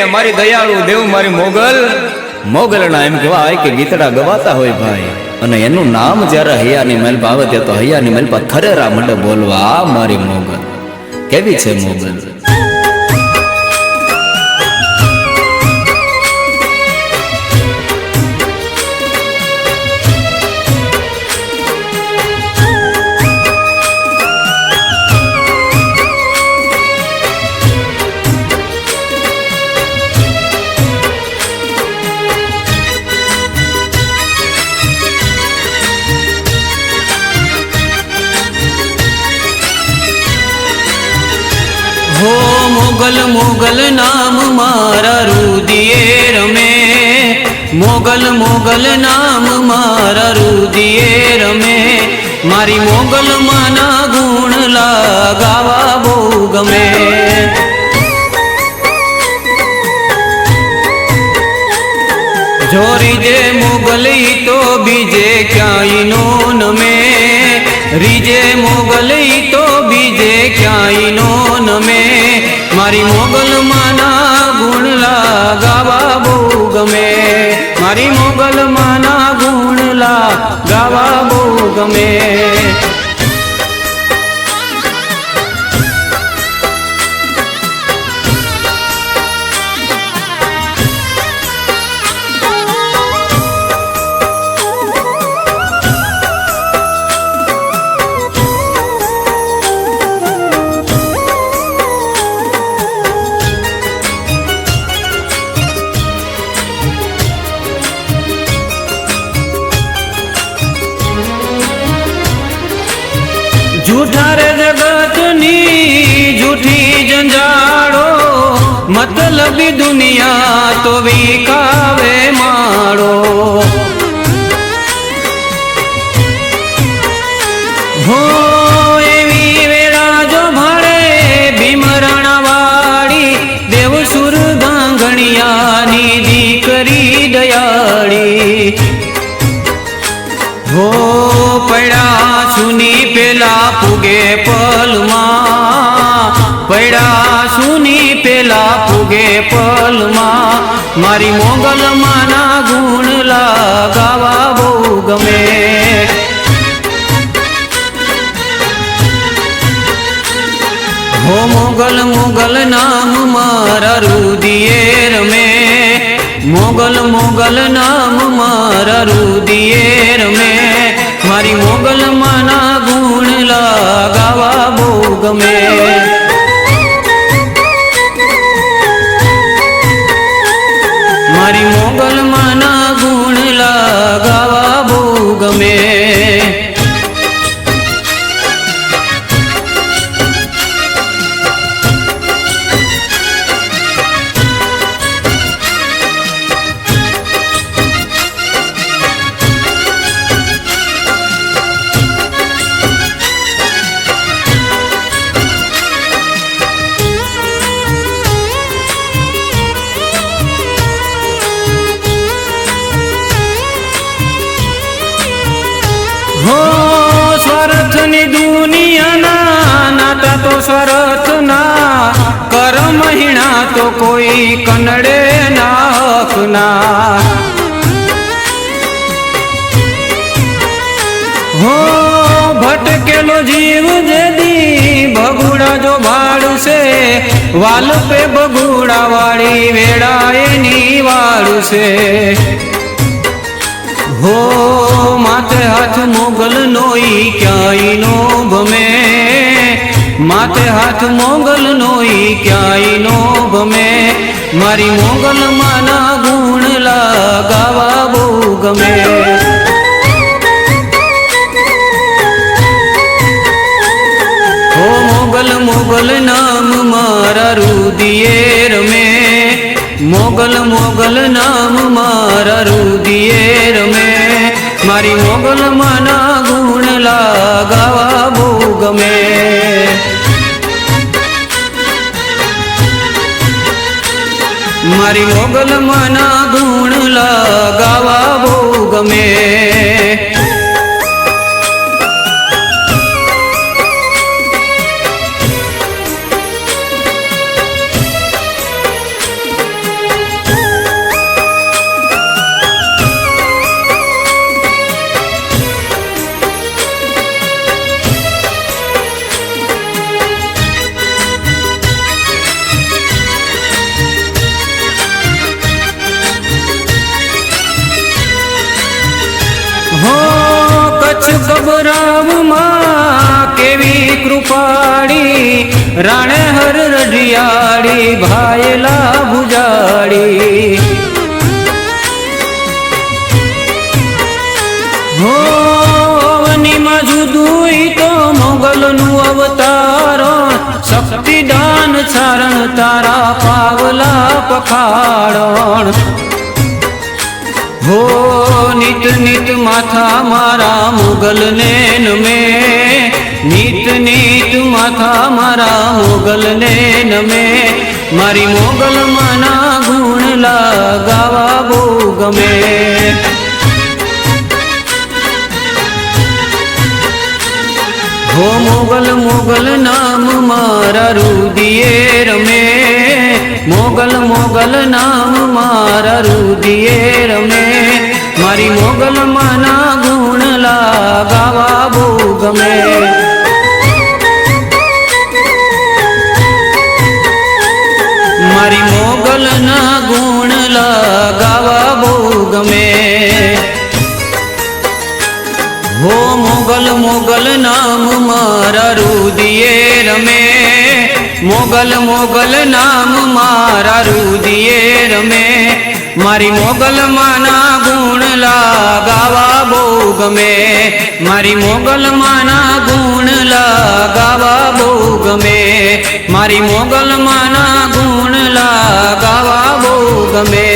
ને મારી દયાળુ દેવ મારી મોગલ. મોગલના એમ કહેવાય કે ગીતડા ગવાતા હોય ભાઈ. અને એનું નામ જ્યારે હૈયાની મહેલ ભાવે ત્યાં તો હૈયાની મહેલ પર થરેરા મંડે બોલવા મારી મોગલ. કેવી છે મોગલ? મોગલ મોગલ નામ મારા રુદિયે રમે. મોગલ મોગલ નામ મારા રુદિયે રમે. મારી મોગલ માના ગુણ લાગાવા બહુ ગમે. જોરી જે મોગલી તો બીજે ક્યાંય નો નમે. રીજે મોગલી તો બીજે ક્યાંય નો નમે. મારી મોગલ માના ગુણ ગાવા બહુ ગમે. મારી મોગલ માના ગુણલા ગાવા બહુ ગમે. જૂઠા રે જગતની જૂઠી જંજાળો મતલબી દુનિયા તો વિકાવે માળો. પડ્યા સુની પેલા ફુગે પલમાં. મારી મોગલ માના ગુણ લાગાવા બહુ ગમે. હો મોગલ મોગલ નામ મારા રુદિયે રમે. મોગલ મોગલ નામ મારા રુદિયે રમે. મારી મોગલ માના ગુણ લગાવા બહુ ગમે. બહુ સ્વરથની દુનિયાના નાતા તો સરથના કરમ હીણા તો કોઈ કનડે નાખના હો, ભટકેલો જીવ જેદી ભગુડા જો ભાડશે વાલ પે ભગુડા વાળી વેળા એની વાળશે હો, માથે હાથ મોગલ નોઈ ક્યાંય નો ભમે? માથે હાથ મોગલ નોઈ ક્યાંય નો ભમે? મારી મોગલ માના ગુણ લાગાવા બહુ ગમે. હો, મોગલ મોગલ નામ મારા રુદિયે. મોગલ મોગલ નામ મારા રુદિયે રમે. મારી મોગલ માના ગુણ લાગાવા બહુ ગમે. મારી મોગલ માના ગુણ લાગાવા બહુ ગમે. હો, કચ્છ બબરામમાં કેવી કૃપાળી રાણે હર રઢિયાળી, ભાયલા ભુજાડી હો અવનીમાં જુદુઈ તો મોગલનું અવતારણ શક્તિદાન છારણ તારા પાવલા પખાડણ. હો નિત નિત માથા મારા મુગલ ને નમે. નિત નિત માથા મારા મુગલ ને નમે. મારી મોગલ મના ગુણ લગાવા બહુ ગમે. હો મોગલ મોગલ નામ મારા રુદિયે. મોગલ મોગલ નામ મારા રુધિયે રમે. મારી મોગલ માના ગુણ લાગાવા બહુ ગમે. મારી મોગલ ના ગુણ લગાવા બહુ ગમે. હો મોગલ મોગલ નામ મારા રુદિયે મોગલ મોગલ નામ મારા રુદિયે રમે. મારી મોગલ માના ગુણ લગાવા બહુ ગમે. મારી મોગલ માના ગુણ લગાવા બહુ ગમે. મારી મોગલ માના ગુણ લગાવા બહુ ગમે.